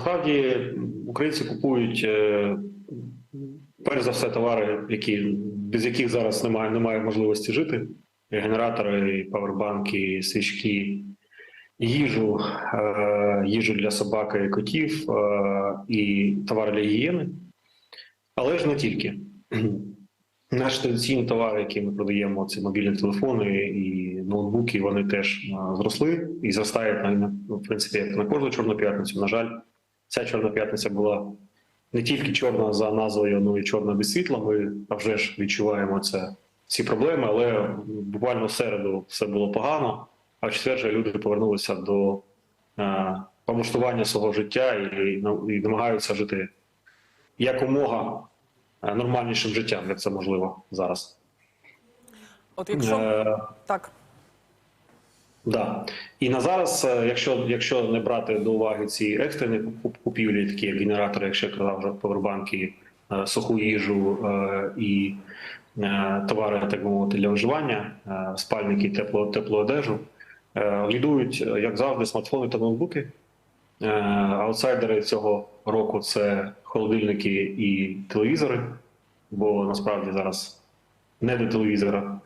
Насправді українці купують е, перш за все товари, які без яких зараз немає, немає можливості жити. Генератори, павербанки, свічки, їжу, е, їжу для собак і котів, е, і товари для гігієни. Але ж не тільки. Наші традиційні товари, які ми продаємо, це мобільні телефони і ноутбуки, вони теж зросли і зростають на- в принципі як на кожну чорну п'ятницю. На жаль, ця чорна п'ятниця була не тільки чорна за назвою, ну і чорна без світла. Ми а вже ж відчуваємо це ці проблеми, але буквально в середу все було погано, а в четвер же люди повернулися до е, облаштування свого життя і, і намагаються жити якомога е, нормальнішим життям, як це можливо зараз. От якщо Е, так, Да. І на зараз, е, якщо, якщо не брати до уваги ці екстрені купівлі, такі як генератори, якщо я казав вже повербанки, е, суху їжу е, і товари, так би мовити, для виживання, е, спальники, тепло, теплу одежу, е, лідують, як завжди, смартфони та ноутбуки. Аутсайдери цього року це холодильники і телевізори, бо насправді зараз не до телевізора.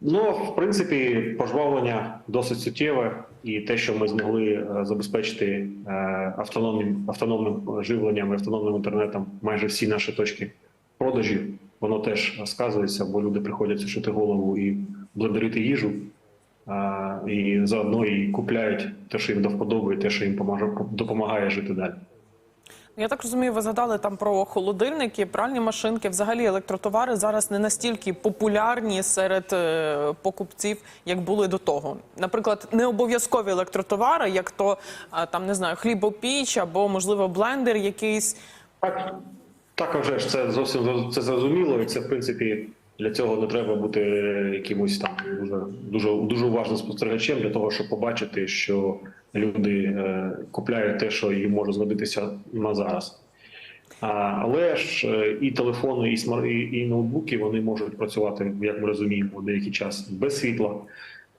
Ну, в принципі, пожвавлення досить суттєве, і те, що ми змогли е, забезпечити е, автономним автономним живленням і автономним інтернетом майже всі наші точки продажі, воно теж сказується, бо люди приходять сушити голову і блендерити їжу, е, і заодно і купляють те, що їм до вподоби, і те, що їм допомагає жити далі. Я так розумію, ви згадали там про холодильники, пральні машинки. Взагалі електротовари зараз не настільки популярні серед е, покупців, як були до того. Наприклад, не обов'язкові електротовари, як то а, там не знаю, хлібопіч або можливо блендер якийсь. Так, а вже ж це зовсім це зрозуміло, і це в принципі для цього не треба бути якимось там дуже дуже дуже уважним спостерігачем для того, щоб побачити, що люди е, купляють те, що їм може згодитися на зараз. Але ж е, і телефони, і смар і, ноутбуки вони можуть працювати, як ми розуміємо, деякий час без світла.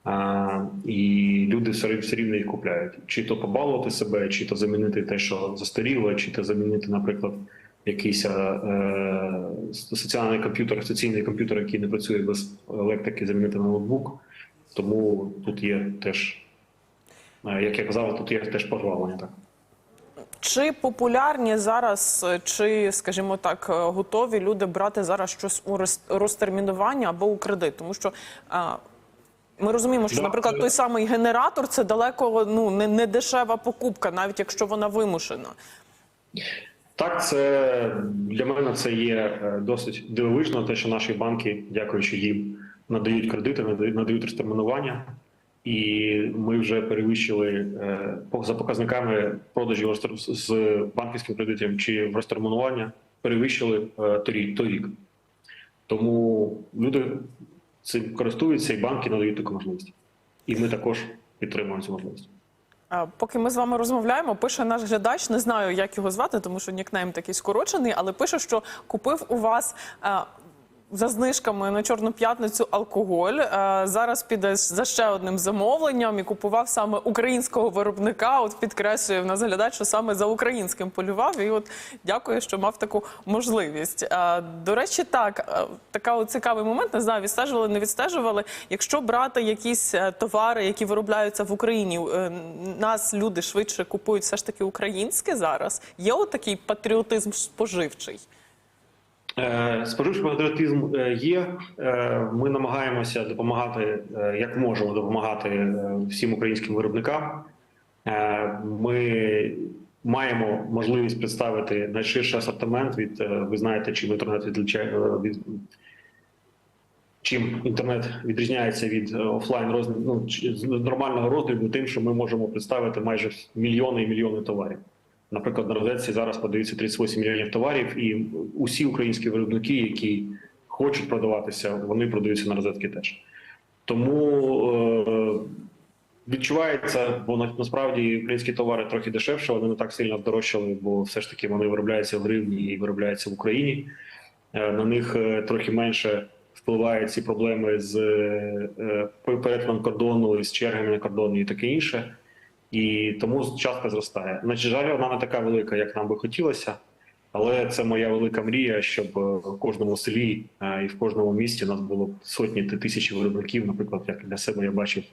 А, і люди все, рівно їх купляють. Чи то побалувати себе, чи то замінити те, що застаріло, чи то замінити, наприклад, якийсь е, е, соціальний комп'ютер, соціальний комп'ютер, який не працює без електрики, замінити на ноутбук. Тому тут є теж, як я казав, тут є теж пожвавлення. Так. Чи популярні зараз, е, чи, скажімо так, е, готові люди брати зараз щось у розтермінування або у кредит? Тому що а, ми розуміємо, що, наприклад, той самий генератор це далеко ну не, не дешева покупка, навіть якщо вона вимушена. Так, це для мене це є е, досить дивовижно, те, що наші банки, дякуючи їм, надають кредити, надають розтермінування. І ми вже перевищили е, за показниками продажів з- банківським кредитом чи в розтермінування, перевищили е, торік. торік. Тому люди цим користуються, і банки надають таку можливість. І ми також підтримуємо цю можливість. Поки ми з вами розмовляємо, пише наш глядач, не знаю, як його звати, тому що нікнейм такий скорочений, але пише, що купив у вас. За знижками на чорну п'ятницю алкоголь зараз піде за ще одним замовленням і купував саме українського виробника. От підкреслює в нас глядач, що саме за українським полював. І от дякую, що мав таку можливість. До речі, так така от цікавий момент. Не знаю, відстежували, не відстежували. Якщо брати якісь е, товари, які виробляються в Україні, е, нас люди швидше купують все ж таки українське зараз. Є от такий патріотизм споживчий. Е, Споживчий патріотизм е, є. Е, Ми намагаємося допомагати, як можемо допомагати всім українським виробникам. Ми маємо можливість представити найширший асортимент від ви знаєте, чим інтернет від. Чим інтернет відрізняється від офлайн розмі... ну, нормального розгляду, тим, що ми можемо представити майже мільйони і мільйони товарів. Наприклад, на розетці зараз подаються 38 мільйонів товарів, і усі українські виробники, які хочуть продаватися, вони продаються на розетки теж. Тому е, відчувається, бо на- насправді українські товари трохи дешевше, вони не так сильно здорожчали, бо все ж таки вони виробляються в гривні і виробляються в Україні. Е, на них е, трохи менше впливають ці проблеми з е, перетином кордону, з чергами на кордоні і таке інше. І тому частка зростає. На жаль, вона не така велика, як нам би хотілося. Але це моя велика мрія, щоб е, в кожному селі е, і в кожному місті у нас було сотні та тисячі виробників. Наприклад, як для себе я бачив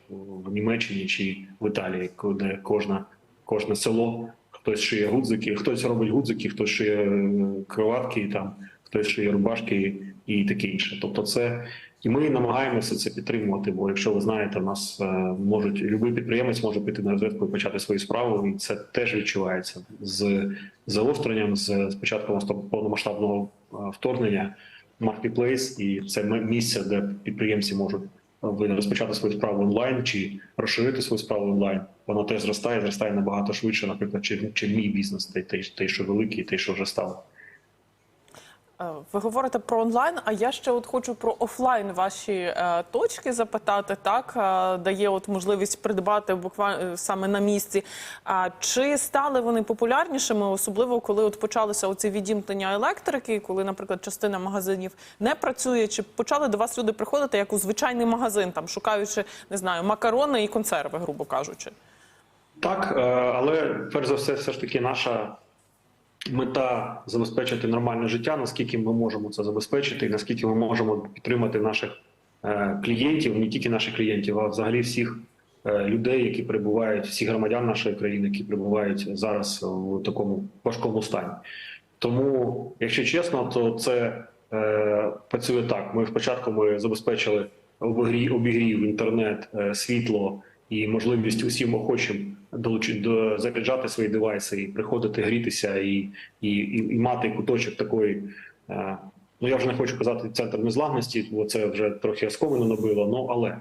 в Німеччині чи в Італії, де кожна, кожне село хтось шиє гудзики, хтось робить гудзики, хтось шиє е, кроватки, там хтось шиє рубашки і таке інше. Тобто, це і ми намагаємося це підтримувати. Бо якщо ви знаєте, нас е, можуть будь-який підприємець може піти на розвитку і почати свою справу, і це теж відчувається з заостренням, з, початком повномасштабного е, вторгнення. Маркетплейс, і це місце, де підприємці можуть е, розпочати свою справу онлайн чи розширити свою справу онлайн. Воно теж зростає, зростає набагато швидше, наприклад, чи, чи мій бізнес, той, той, що великий, той, що вже став. Е, Ви говорите про онлайн, а я ще от хочу про офлайн ваші е, точки запитати. Так е, дає от можливість придбати буквально саме на місці. А чи стали вони популярнішими, особливо коли от почалося оці відімкнення електрики, коли, наприклад, частина магазинів не працює? Чи почали до вас люди приходити як у звичайний магазин, там шукаючи не знаю макарони і консерви, грубо кажучи? Так, але перш за все, все ж таки, наша мета забезпечити нормальне життя, наскільки ми можемо це забезпечити, і наскільки ми можемо підтримати наших е, клієнтів, не тільки наших клієнтів, а взагалі всіх е, людей, які перебувають, всіх громадян нашої країни, які перебувають зараз в такому важкому стані. Тому, якщо чесно, то це е, працює так. Ми спочатку ми забезпечили обігрів, обігрів інтернет, е, світло і можливість усім охочим долучити до заряджати свої девайси і приходити грітися, і, і, і, і мати куточок такої. Е, ну я вже не хочу казати центр незламності, бо це вже трохи оскомину набило. Ну але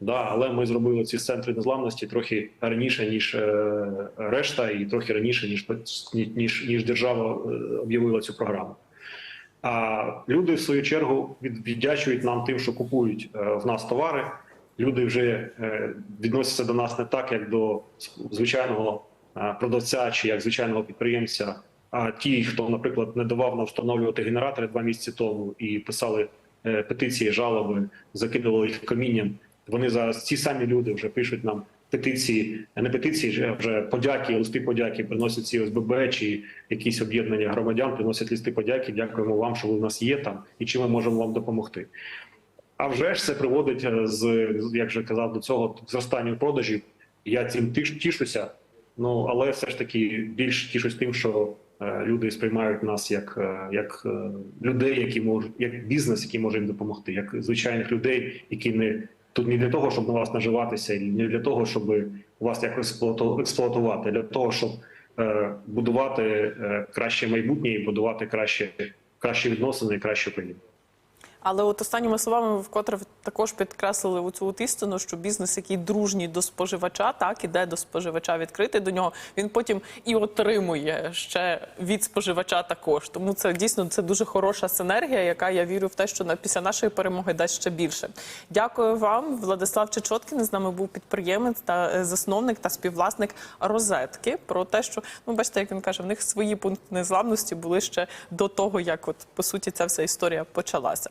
да, але ми зробили ці центри незламності трохи раніше ніж е, решта, і трохи раніше ніж ніж, ніж держава е, об'явила цю програму. А люди, в свою чергу, від- віддячують нам тим, що купують е, в нас товари. Люди вже е, відносяться до нас не так, як до звичайного е, продавця чи як звичайного підприємця. А ті, хто, наприклад, не давав нам встановлювати генератори два місяці тому і писали е, петиції, жалоби, закидували їх камінням. Вони зараз ці самі люди вже пишуть нам петиції, не петиції, а вже подяки, листи подяки приносять ці ОСББ чи якісь об'єднання громадян, приносять листи подяки. Дякуємо вам, що ви в нас є там, і чим ми можемо вам допомогти. А вже ж це приводить е, з як вже казав до цього зростанню продажів. Я цим тиш- тішуся. Ну але все ж таки більш тішусь тим, що е, люди сприймають нас як, е, як людей, які можуть як бізнес, який може їм допомогти, як звичайних людей, які не тут не для того, щоб на вас наживатися, і не для того, щоб вас якось експлуату- експлуатувати, а для того, щоб е, будувати е, краще майбутнє і будувати краще, кращі відносини і кращу країну. Але от останніми словами ви вкотре також підкреслили цю от істину, що бізнес, який дружній до споживача, так іде до споживача відкритий до нього, він потім і отримує ще від споживача також. Тому це дійсно це дуже хороша синергія, яка я вірю в те, що на після нашої перемоги дасть ще більше. Дякую вам, Владислав Чечоткін. З нами був підприємець та е, засновник та співвласник розетки. Про те, що ну бачите, як він каже, в них свої пункти незламності були ще до того, як от по суті ця вся історія почалася.